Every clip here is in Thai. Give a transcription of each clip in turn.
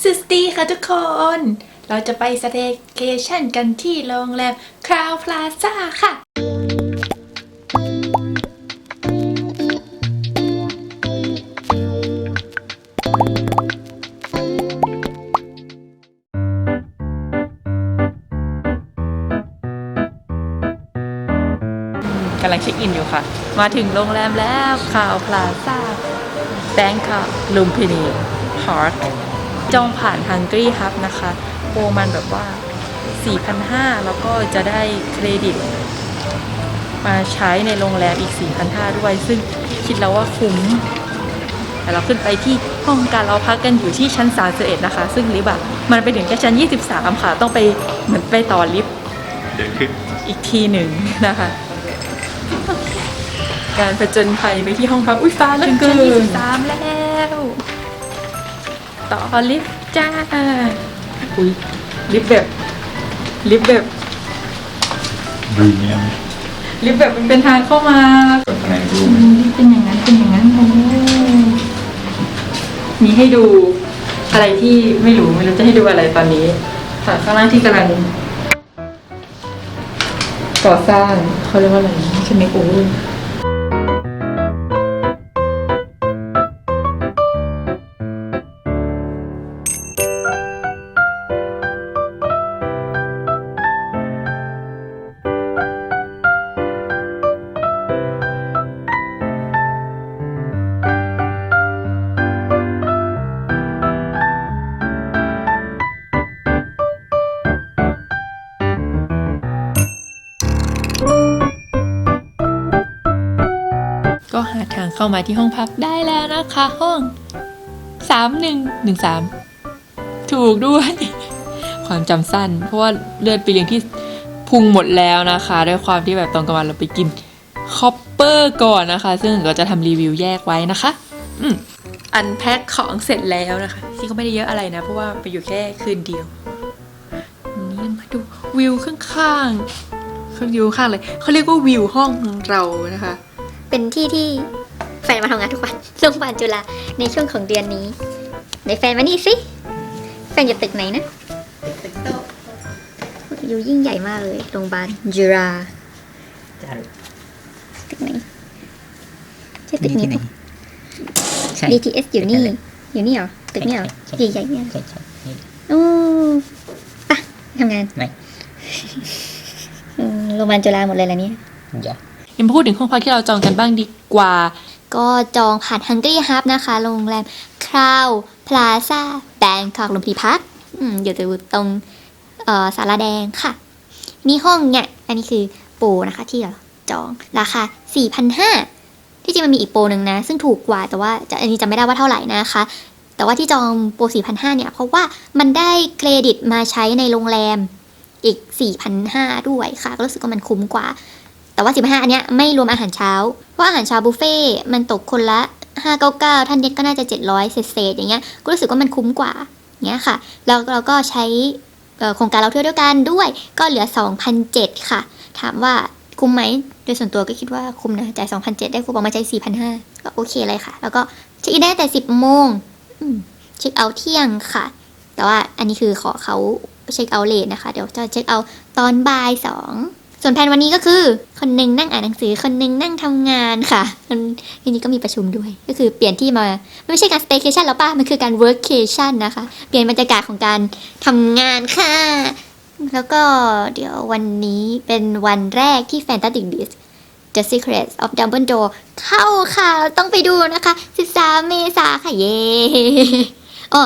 สวัสดีค่ะทุกคน เราจะไปสเตเกชันกันที่โรงแรมคราวพลาซ่าค่ะ กำลังเช็คอินอยู่ค่ะ มาถึงโรงแรมแล้วคาวพลาซ่าแบงคอกลุมพินีพาร์ค จองผ่านฮังกี้ฮับนะคะ โปรมันแบบว่า 4,500 แล้วก็จะได้เครดิต มาใช้ในโรงแรมอีก 4,500 ด้วย ซึ่งคิดแล้วว่าคุ้ม แต่เราขึ้นไปที่ห้องการเราพักกันอยู่ที่ชั้น 31 นะคะ ซึ่งลิฟต์อะมันไปถึงแค่ชั้น 23 ค่ะ ต้องไปเหมือนไปต่อลิฟต์เดินขึ้นอีกทีหนึ่งนะคะการผจญภัยไปที่ห้องพักอุ้ยฟ้าเหลือเกินชั้นยี่สิบสามแล้ว ต่อลิฟต์จ้าอุ้ยลิฟต์แบบลิฟต์แบบบรูเนียมลิฟต์แบบมันเป็นทางเข้ามากับข้างในรูมอืมเป็นอย่างนั้นเป็นอย่างนั้นโอ้มีให้ดูอะไรที่ไม่รู้ไม่รู้จะให้ดูอะไรตอนนี้ค่ะข้างล่างที่กำลังก่อสร้างเขาเรียกว่าอะไรใช่ไหมโอ้าที่ห้องพักได้แล้วนะคะ ห้องสามหนึ่งหนึ่งสามถูกด้วย ความจำสั้น เพราะว่าเลือดไปเลี้ยงที่พุงหมดแล้วนะคะ ด้วยความที่แบบตอนกลางวันเราไปกินคอปเปอร์ก่อนนะคะ ซึ่งก็จะทำรีวิวแยกไว้นะคะ อืมอันแพ็คของเสร็จแล้วนะคะที่ก็ไม่ได้เยอะอะไรนะ เพราะว่าไปอยู่แค่คืนเดียวนี่มาดูวิวข้างๆข้างวิวข้างเลยเขาเรียกว่าวิวห้องเรานะคะ เป็นที่ที่ แฟนมาทำงานทุกวันโรงพยาบาลจุฬาในช่วงของเดือนนี้ไหนแฟนมานี่สิแฟนอยู่ตึกไหนนะอยู่ยิ่งใหญ่มากเลยโรงพยาบาลจุฬาตึกไหนใช่ตึกนี้ปะใช่ BTS อยู่นี่ อยู่นี่เหรอตึกนี้เหรอใช่ใหญ่ๆเนี่ยใช่ใช่นี่โอ้ปะทำงานไม่อืมโรงพยาบาลจุฬาหมดเลยแล้วเนี่ยอย่ายังพูดถึงห้องพักที่เราจองกันบ้างดีกว่า ก็จองผ่าน Hungry Hub นะคะ โรงแรมคราวพลาซ่าแบงคอกลมพีพักอยู่ตรงเอ่อสาราแดงค่ะ มีห้องเนี่ย อันนี้คือโปรนะคะที่เราจองราคา 4,500 ที่จริงมันมีอีกโปรหนึ่งนะ ซึ่งถูกกว่าแต่ว่าอันนี้จำไม่ได้ว่าเท่าไหร่นะคะ แต่ว่าที่จองโปร 4,500 เนี่ย เพราะว่ามันได้เครดิตมาใช้ในโรงแรมอีก 4,500 ด้วยค่ะ ก็รู้สึกว่ามันคุ้มกว่า ว่า 15 อันเนี้ยไม่รวมอาหารเช้า เพราะอาหารเช้าบุฟเฟ่มันตกคนละ 599 ท่านเน็ตก็น่าจะ 700 เศษๆอย่างเงี้ยก็รู้สึกว่ามันคุ้มกว่าเงี้ยค่ะแล้วเราก็ใช้โครงการเราเที่ยวด้วยกันด้วย ก็เหลือ 2,007 ค่ะ ถามว่าคุ้มไหมโดยส่วนตัวก็คิดว่าคุ้มนะจ่าย2,007 ได้คูปองมาจ่าย4,500 ก็โอเคเลยค่ะ แล้วก็เช็คอินได้แต่ 10 โมงเช็คเอาท์เที่ยงค่ะ แต่ว่าอันนี้คือขอเขาเช็คเอาท์เลทนะคะ เดี๋ยวจะเช็คเอาท์ตอนบ่ายสอง ส่วนแผนวันนี้ก็คือ คนหนึ่งนั่งอ่านหนังสือ คนหนึ่งนั่งทำงานค่ะคนทีนี้ก็มีประชุมด้วย ก็คือเปลี่ยนที่มาไม่ใช่การ staycation แล้วป่ะมันคือการ workcation นนะคะ เปลี่ยนบรรยากาศของการทำงานค่ะ แล้วก็เดี๋ยววันนี้เป็นวันแรกที่ Fantastic Beasts The Secrets of Dumbledore เข้าค่ะ ต้องไปดูนะคะ 13 เมษาค่ะ เย้อ๋อ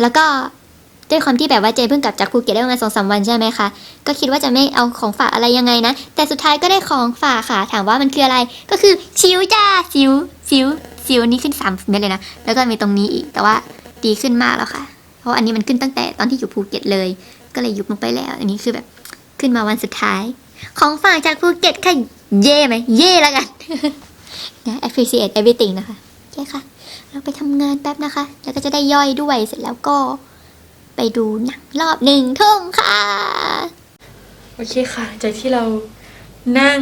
แล้วก็ ด้วยความที่แบบว่าเจเพิ่งกลับจากภูเก็ตได้ประมาณสองสามวันใช่ไหมคะก็คิดว่าจะไม่เอาของฝากอะไรยังไงนะ แต่สุดท้ายก็ได้ของฝากค่ะ ถามว่ามันคืออะไรก็คือชิวจ้าชิวชิวชิวนี่ขึ้นสามเม็ดเลยนะแล้วก็มีตรงนี้อีกแต่ว่าดีขึ้นมากแล้วค่ะ เพราะอันนี้มันขึ้นตั้งแต่ตอนที่อยู่ภูเก็ตเลย ก็เลยยุบลงไปแล้ว อันนี้คือแบบขึ้นมาวันสุดท้าย ของฝากจากภูเก็ตค่ะเย่ไหมเย่แล้วกันนะ appreciate everything นะคะโอเคค่ะ เราไปทำงานแป๊บนะคะ แล้วก็จะได้ย่อยด้วยเสร็จแล้วก็ ไปดูหนังรอบหนึ่งทุ่มค่ะ โอเคค่ะ จากที่เรานั่ง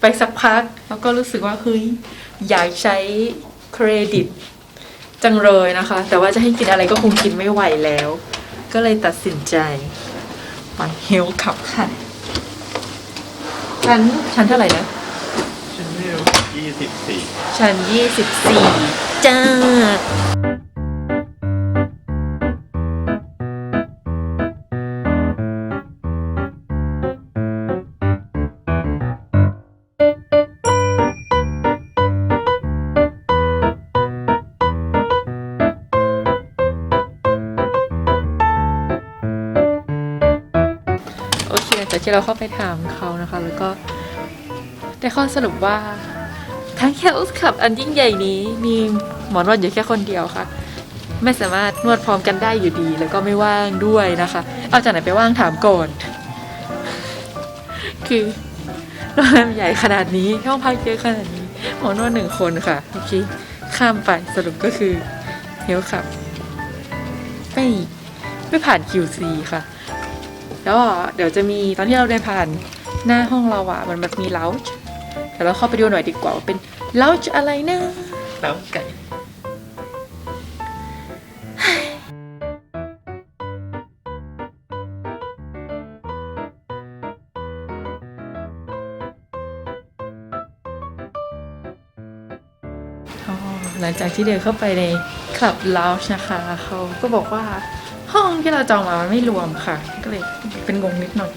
ไปสักพัก แล้วก็รู้สึกว่าเฮ้ยอยากใช้เครดิต จังเลยนะคะ แต่ว่าจะให้กินอะไรก็คงกินไม่ไหวแล้ว ก็เลยตัดสินใจไปเฮลขับค่ะชั้นชั้นเท่าไหร่นะฉันไม่รู้ยี่สิบสี่ชั้นยี่สิบสี่จ้า ที่เราเข้าไปถามเขานะคะ แล้วก็ได้ข้อสรุปว่า ทั้งแคลส์ขับอันยิ่งใหญ่นี้มีหมอนวดอยู่แค่คนเดียวค่ะ ไม่สามารถนวดพร้อมกันได้อยู่ดี แล้วก็ไม่ว่างด้วยนะคะ เอาจากไหนไปว่างถามก่อน คือโรงแรมใหญ่ขนาดนี้ห้องพักเยอะขนาดนี้หมอนวดหนึ่งคนค่ะโอเคข้ามไปสรุปก็คือเฮลขับไม่ไม่ผ่าน QC ค่ะ แล้วเดี๋ยวจะมีตอนที่เราเดินผ่านหน้าห้องเราอะมันมันมีเลาจ์เดี๋ยวเราเข้าไปดูหน่อยดีกว่าว่าเป็นเลาจ์อะไรนะเลาจ์ไก่อ๋อหลังจากที่เดินเข้าไปในคลับเลาจ์นะคะ เขาก็บอกว่า ห้องที่เราจองมามันไม่รวมค่ะ ก็เลยเป็นงงนิดหน่อย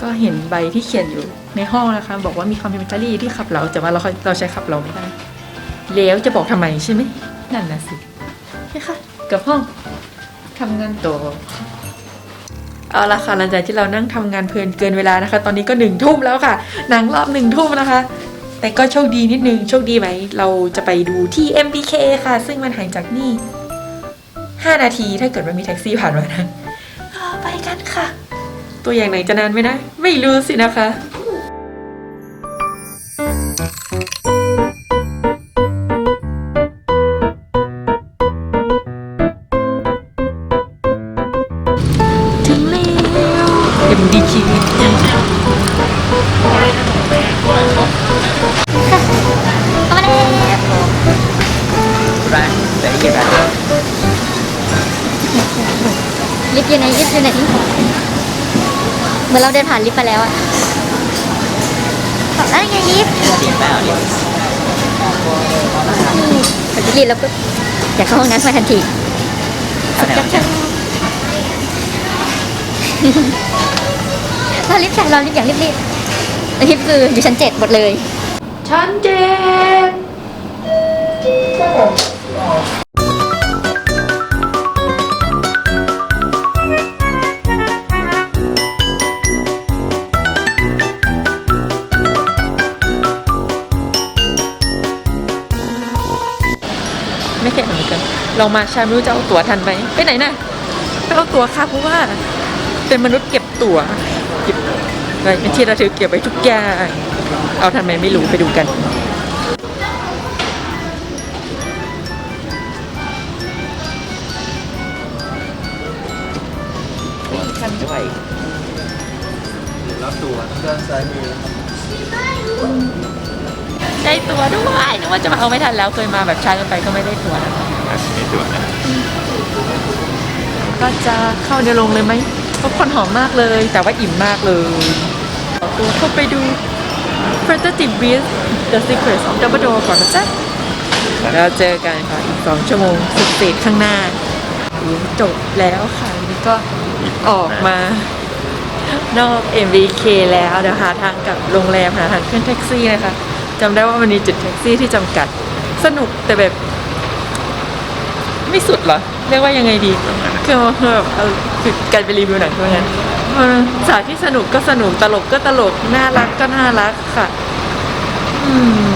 ก็เห็นใบที่เขียนอยู่ในห้องนะคะ บอกว่ามีคอมพิวเตอรี่ที่ขับเราแต่ว่าเราเราใช้ขับเราไม่ได้แล้วจะบอกทำไมใช่ไหมนั่นนะสิใช่ค่ะกับห้องทำงานต่อเอาละค่ะหลังจากที่เรานั่งทำงานเพลินเกินเวลานะคะ ตอนนี้ก็หนึ่งทุ่มแล้วค่ะหนังรอบหนึ่งทุ่มนะคะ แต่ก็โชคดีนิดนึงโชคดีไหม เราจะไปดูที่ MBK ค่ะ ซึ่งมันห่างจากนี่ 5 นาทีถ้าเกิดว่ามีแท็กซี่ผ่านมานะอ่าไปกันค่ะ ตัวอย่างไหนจะนานไหมนะ ไม่รู้สินะคะถึงแล้ว MDK ลิฟต์อยู่ไหนลิฟต์อยู่ไหนเหมือนเราเดินผ่านลิฟต์ไปแล้วอะขอบได้ไงลิฟต์เสียงเปล่าเนี่ยนี่พอจะรีบแล้วก็อยากเข้าห้องน้ำมาทันทีเอาแนวเนี่ยรอลิฟต์ค่ะรอลิฟต์อย่างรีบๆแล้วลิฟต์คืออยู่ชั้นเจ็ดหมดเลยชั้นเจ็ด มือนกันลองมาชาไม่รู้จะเอาตั๋วทันไหมไปไหนน่ะไปเอาตั๋วค่ะเพราะว่า เป็นมนุษย์เก็บตั๋วเก็บอะไรเป็นที่ระทึกเก็บไว้ทุกอย่างเอาทันไหมไม่รู้ไปดูกันนี่คันด้วยแล้วตัวด้านซ้ายมือนะครับได้ตัวด้วยนึกว่าจะมาเอาไม่ทันแล้วเคยมาแบบช้าเกินไปก็ไม่ได้ตัวนะอะ นี่ตัวนะก็จะเข้าในโรงเลยไหมเพราะคนหอมมากเลย แต่ว่าอิ่มมากเลยขอตัวเข้าไปดู f r a t e r t i b r e e z The Secrets of Dumbledore ก่อนนะจ๊ะแล้วเจอกันค่ะอีกสองชั่วโมงสุดเศษข้างหน้าจบแล้วค่ะนนี้ก็ออกมานอก MBK แล้วเดี๋ยวหาทางกลับโรงแรมหาทางขึ้นแท็กซี่นะคะจำได้ว่ามันมีจุดแท็กซี่ที่จำกัดสนุกแต่แบบ ไม่สุดเหรอ เรียกว่ายังไงดี คือแบบเออคือการไปรีวิวหนังคืองั้นเออสายที่สนุกก็สนุกตลกก็ตลก น่ารักก็น่ารักค่ะ อืม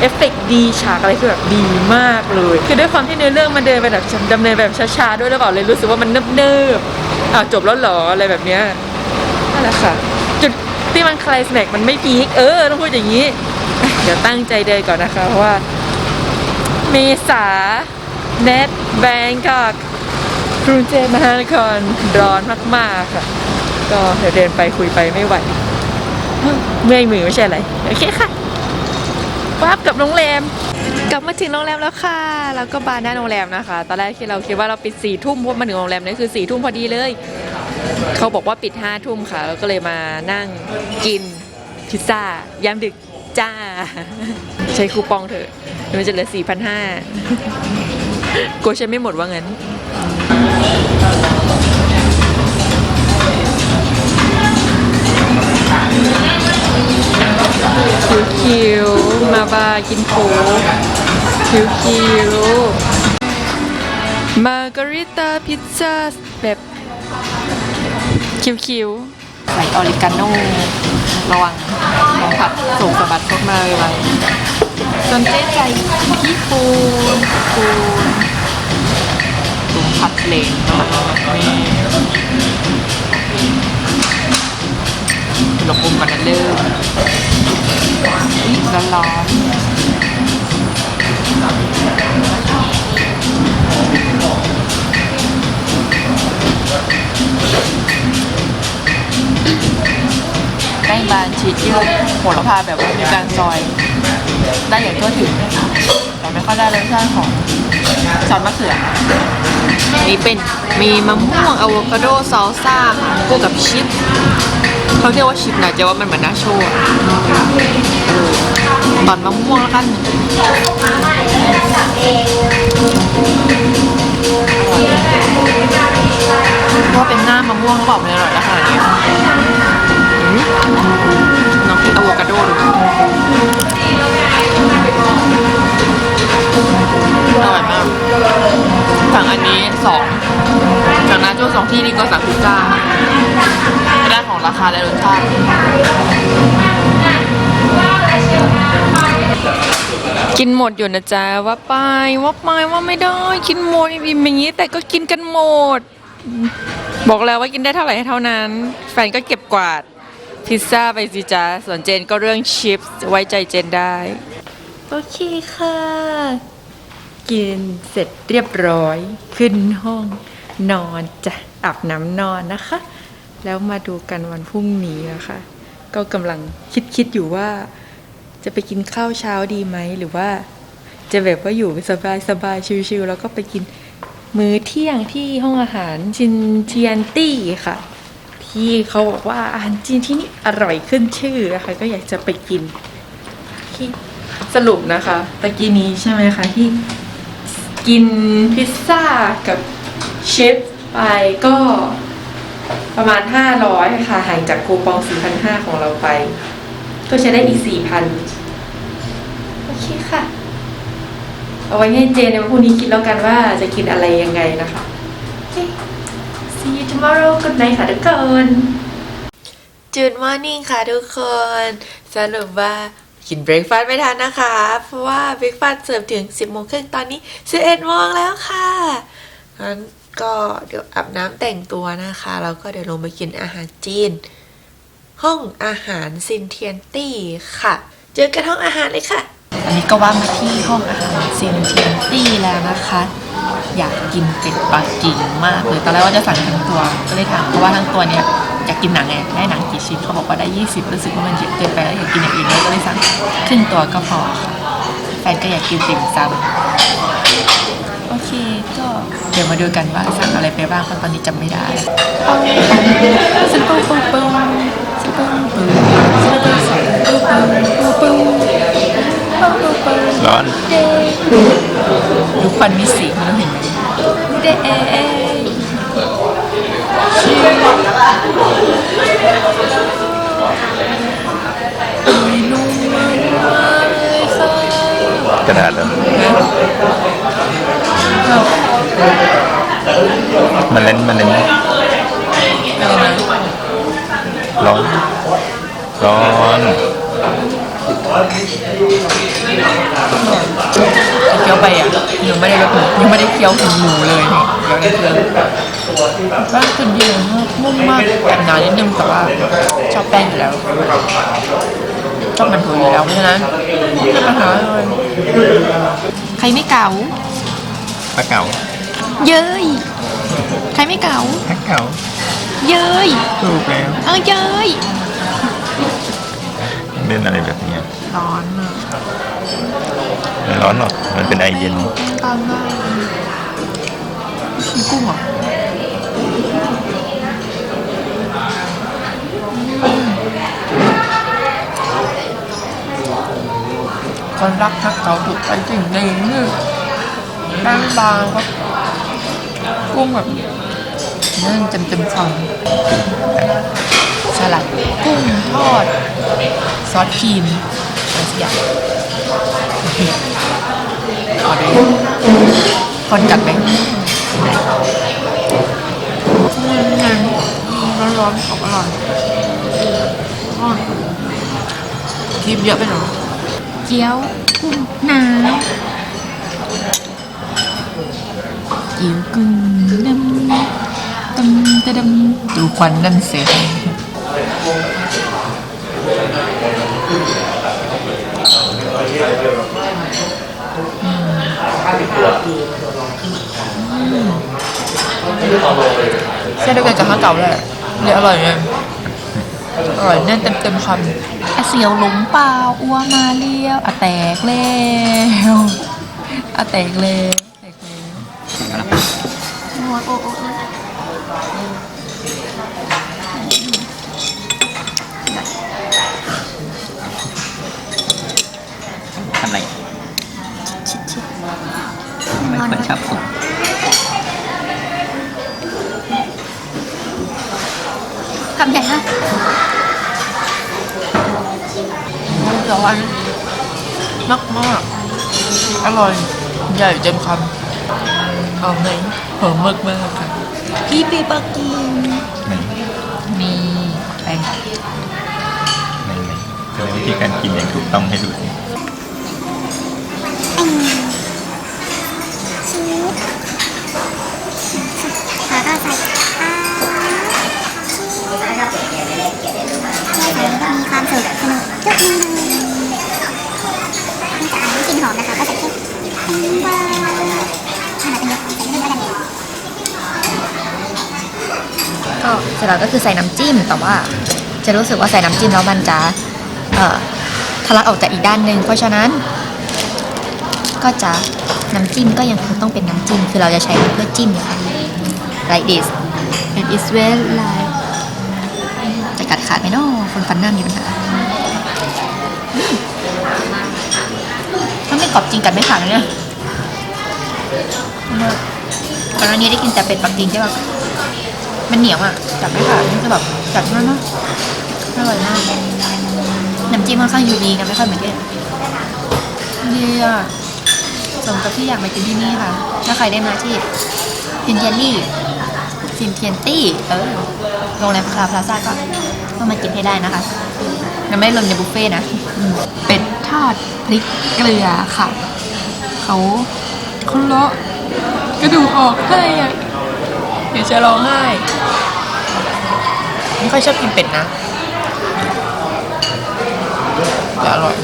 เอฟเฟกต์ดีฉากอะไรคือแบบดีมากเลย คือด้วยความที่เนื้อเรื่องมันเดินไปแบบดำเนินแบบช้าๆด้วยหรือเปล่าเลยรู้สึกว่ามันเนิบๆอ้าวจบแล้วเหรออะไรแบบเนี้ยนั่นแหละค่ะ จุดที่มันคลายสแน็กมันไม่พีคเออต้องพูดอย่างนี้ เดี๋ยวตั้งใจเดินก่อนนะคะเพราะว่า เมษา เน็ตแบงกอกกรุงเทพมหานครร้อนมาก ๆ ค่ะ ก็เดี๋ยวเดินไปคุยไปไม่ไหว เมื่อยมือไม่ใช่อะไร โอเคค่ะปั๊บกับโรงแรม กลับมาถึงโรงแรมแล้วค่ะ แล้วก็บาร์หน้าโรงแรมนะคะ ตอนแรกที่เราคิดว่าเราปิดสี่ทุ่มเพราะมาถึงโรงแรมนี่คือสี่ทุ่มพอดีเลย เขาบอกว่าปิดห้าทุ่มค่ะ เราก็เลยมานั่งกินพิซซ่ายามดึกจ้า ใช้คูปองเถอะมันจะเหลือสี่พันห้า กลัวใช้ไม่หมดว่างั้น คิวคิวมาบาร์กินโค้กคิวคิวมาการิตาพิซซ่าแบบคิวคิวใส่ออริกาโน่ระวังของผัดส่งสะบัดพวกมาไว้ จนเจ๊ใจญี่ปุ่นปูนถุงผัดเลงเนาะนี่อุณหภูมิมันเริ่มร้อนร้อนแป้งบานชีสยืดโหระพาแบบว่ามีการซอย ได้อย่างทั่วถึงแต่ไม่ค่อยได้รสชาติของซอสมะเขือนี่เป็นมีมะม่วงอะโวคาโดซอลซ่าค่ะคู่กับชิปเขาเรียกว่าชิปนะจ๊ว่ามันเหมือนนาโชอะเออตอนมะม่วงแล้วกันว่าเป็นหน้ามะม่วงเขาบอกเลยอร่อยแล้วขนาดนี้อืมน้องกินอะโวคาโดดู อร่อยมากสั่งอันนี้สองสั่งนาโจ้สองที่นี่ก็สั่งพิซซ่าไม่ได้ของราคาและรสชาติกินหมดอยู่นะจ๊ะว่าไปว่าไปว่าไม่ได้กินหมดอิ่มอย่างนี้ แต่ก็กินกันหมด บอกแล้วว่ากินได้เท่าไหร่เท่านั้น แฟนก็เก็บกวาดพิซซ่าไปสิจ๊ะส่วนเจนก็เรื่องชิปไว้ใจเจนได้ โอเคค่ะ กินเสร็จเรียบร้อยขึ้นห้องนอนจ้ะอาบน้ำนอนนะคะ แล้วมาดูกันวันพรุ่งนี้นะคะ ก็กำลังคิดคิดอยู่ว่า จะไปกินข้าวเช้าดีไหมหรือว่า จะแบบว่าอยู่สบายสบายชิลๆแล้วก็ไปกินมื้อเที่ยงที่ห้องอาหารชินเทียนตี้ค่ะ ที่เขาบอกว่าอาหารจีนที่นี่อร่อยขึ้นชื่อนะคะก็อยากจะไปกินที่สรุปนะคะตะกี้นี้ใช่ไหมคะที่ กินพิซซ่ากับเชฟไปก็ประมาณ 500 ค่ะห่างจากคูปอง 4,500 ของเราไป ก็จะได้อีก 4,000 โอเคค่ะ เอาไว้ให้เจนในวันพรุ่งนี้คิดแล้วกันว่าจะกินอะไรยังไงนะคะโอเค see you tomorrow good night ค่ะทุกคน Good morning ค่ะทุกคน สรุปว่า กินเบรกฟาสต์ไม่ทันนะคะ เพราะว่าเบรกฟาสต์เสิร์ฟถึง 10โมงครึ่งตอนนี้ 11โมงแล้วค่ะงั้นก็เดี๋ยวอาบน้ำแต่งตัวนะคะ แล้วก็เดี๋ยวลงไปกินอาหารจีน ห้องอาหารซินเทียนตี้ค่ะ เจอกันห้องอาหารเลยค่ะ อันนี้ก็ว่ามาที่ห้องอาหารซินเทียนตี้แล้วนะคะ อยากกินเป็ดปักกิ่งมากเลยตอนแรกว่าจะสั่งทั้งตัว ก็เลยถามเพราะว่าทั้งตัวเนี้ยอยากกินหนังไงได้หนังกี่ชิ้นเขาบอกว่าได้ 20 รู้สึกว่ามันเยอะเกินไปแล้วอยากกินอย่างอื่นด้วยก็เลยสั่งครึ่งตัวก็พอค่ะแฟนก็อยากกินติ่มซำโอเคก็เดี๋ยวมาดูกันว่าสั่งอะไรไปบ้างเพราะตอนนี้จำไม่ได้สปูปูปูสปูปูสปูปูสปูปูปูปู ร้อนดูควันมีสีมันต้องเห็นไหมเด้นุ่มมากเลยค่ะกระดาษเหรอมันเล่นมันเล่นไหมร้อน ร้อน เคี้ยวไปอะยังไม่ได้รสหมูยังไม่ได้เคี้ยวถึงหมูเลยนี่เคี้ยวในเครื่องแป้งคือดีมากนุ่มมากแอบหนานิดนึงแต่ว่าชอบแป้งอยู่แล้วชอบมันถั่วอยู่แล้วเพราะฉะนั้นไม่มีปัญหาเลยใครไม่เก๋าปลาเก๋าเย้ยใครไม่เก๋าปลาเก๋าเย้ยถูกแล้วเออเย้ย เล่นอะไรแบบเนี้ยร้อนอะไม่ร้อนหรอกมันเป็นไอเย็นกลางได้มีกุ้งเหรอคนรักทักเขาถูกไปจริงจริงๆนี่แป้งบางครับกุ้งแบบนั่นเต็มเต็มๆคำสลัดกุ้ง ทอด ซอสครีมอะไรสักอย่างขอดูคนจัดไหมร้อนๆของอร่อยอร่อยครีมเยอะไปหน่อยเกี๊ยวกุ้งน้ำเกี๊ยวกุ้งน้ำตำตะดำดูควันนั่นเสีย เส้นเดียวกันกับข้าวเก่าเลยเนี่ยอร่อยเลยอร่อยแน่นเต็มเต็มๆคำอาเสียวหลงเปล่าอ้วมาเลี้ยวอะแตกแล้วอะแตกแล้วแตกแล้วโอ้โอ้โอ้โอ้ ทำอะไรชิดชิดไม่ควรชอบสุกคำใหญ่มากร้อนมากมากๆอร่อย ใหญ่เต็มคำเอาไหนหอมมากมากๆค่ะพี่ปีปักกิ่งมันมีแป้งมันแสดงวิธีการกินอย่างถูกต้องให้ดูสิ แล้วก็ใส่อ่าแล้วก็มีความสุขสนุกจุดนึงนี่จะอ่านกลิ่นหอมนะคะก็ใส่แค่เป็นว่าขนาดเป็นยอะใส่ไม่เยอะแล้วกันก็เสร็จแล้วก็คือใส่น้ำจิ้มแต่ว่าจะรู้สึกว่าใส่น้ำจิ้มแล้วมันจะเอ่อทะลักออกจากอีกด้านหนึ่งเพราะฉะนั้น ก็จะน้ำจิ้มก็ยังคงต้องเป็นน้ำจิ้ม คือเราจะใช้เพื่อจิ้มค่ะ like this and it's very like จะกัดขาดไหมเนาะคนฟันหน้ามีปัญหาถ้าไม่กรอบจริงกัดไม่ขาดนะเนี่ยก่อนหน้านี้ได้กินแต่เป็ดปักกิ่งใช่ปะมันเหนียวอะจับไม่ขาดนี่คือแบบจับมากเนาะอร่อยมากน้ำจิ้มค่อนข้างยูนีกันไม่ค่อยเหมือนกันดีอะ มกับที่อยากมากินที่นี่ค่ะ ถ้าใครได้มาที่ซินเทียนลี่ซินเทียนตี้ เออโรงแรมคาพลาซ่าก็ก็มากินให้ได้นะคะมันไม่ได้รวมในบุฟเฟ่นะ เป็ดทอดพริกเกลือค่ะ เขาเขาเลาะกระดูกออกให้อะเดี๋ยวจะร้องไห้ ไม่ค่อยชอบกินเป็ดนะแต่อร่อย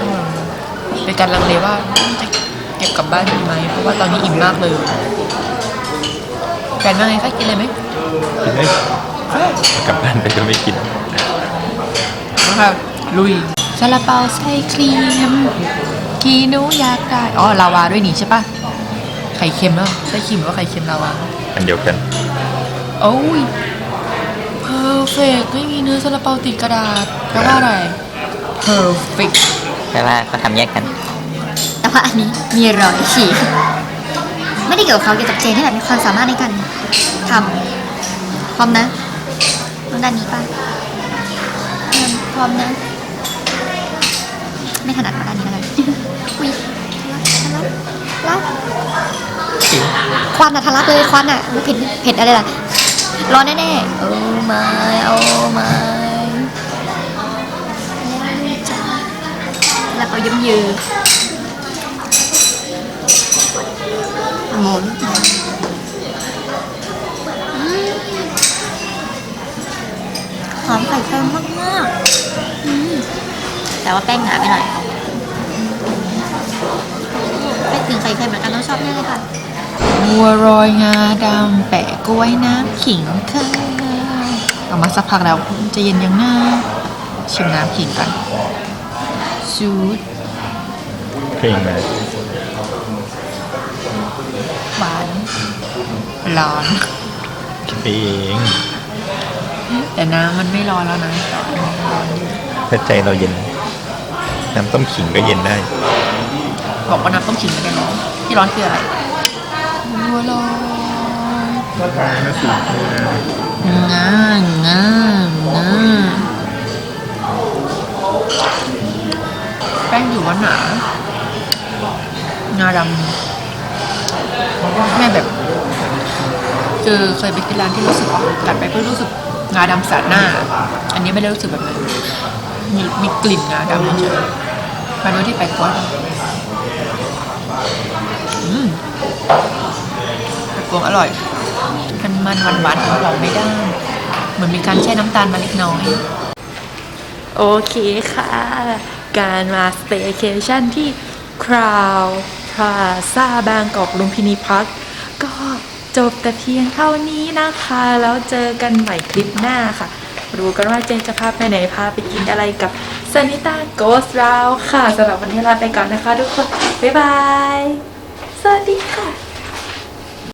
อืม เป็นการลังเลว่าจะเก็บกลับบ้านดีไหมเพราะว่าตอนนี้อิ่มมากเลยแฟนว่าไงคะกินเลยไหมกินได้กลับบ้านไปก็ไม่กินนะคะลุยซาลาเปาไส้ครีมกีนูอยากได้อ๋อลาวาด้วยนี่ใช่ปะไข่เค็มแล้วไส้ครีมหรือว่าไข่เค็มลาวาอันเดียวกันโอ้ยเพอร์เฟกไม่มีเนื้อซาลาเปาติดกระดาษแปลว่าอะไร perfect แปลว่าเขาทำแยกกัน แต่ว่าอันนี้มีรอยฉีกไม่ได้เกี่ยวกับเขาเกี่ยวกับเจนนี่แหละมีความสามารถในการทำพร้อมนะต้องด้านนี้ป่ะพร้อมนะ ไม่ถนัดมาด้านนี้แล้วกันอุ้ยทะลักทะลักควันอะทะลักเลยควันอะอุ๊ยเผ็ดเผ็ดอะไรล่ะร้อนแน่ๆโอ้ไม่โอ้ไม่ ยิ้มยืนหมุนหอมไข่เค็มมากๆแต่ว่าแป้งหนาไปหน่อยไปถึงไข่เค็มเหมือนกันต้องชอบแน่เลยค่ะบัวรอยงาดำแปะกล้วยน้ำขิงค่ะเอามาสักพักแล้วจะเย็นยังหน้าชิมน้ำขิงกัน จูดเพลงมาหวานร้อนคิดไปเองแต่น้ำมันไม่ร้อนแล้วนะร้อนอยู่ถ้าใจเราเย็น น้ำต้มขิงก็เย็นได้ บอกว่าน้ำต้มขิงไม่ได้ร้อนที่ร้อนคืออะไรบัวลอยงางงามงาแป้งอยู่ว่าหนางาดำแม่แบบคือเคยไปกินร้านที่รู้สึกว่ากัดไปเพื่อรู้สึกงาดำสาดหน้า อันนี้ไม่ได้รู้สึกแบบนั้นมีมีกลิ่นงาดำเฉยมาดูที่ไปกวดอืมไปกวงอร่อยมันมันหวานหวานๆหอมไม่ได้เหมือนมีการแช่น้ำตาลมาเล็กน้อย โอเคค่ะ การมาสเต y c a t i o n ที่ Crown Plaza บางกอกลุมพินีพักก็จบแต่เพียงเท่านี้นะคะ แล้วเจอกันใหม่คลิปหน้าค่ะ รู้กันว่าเจนจะพาไปไหนพาไปกินอะไรกับซ a นิต้าโกสราวค่ะสำหรับวันนี้ลาไปก่อนนะคะทุกคน บ๊ายบาย สวัสดีค่ะ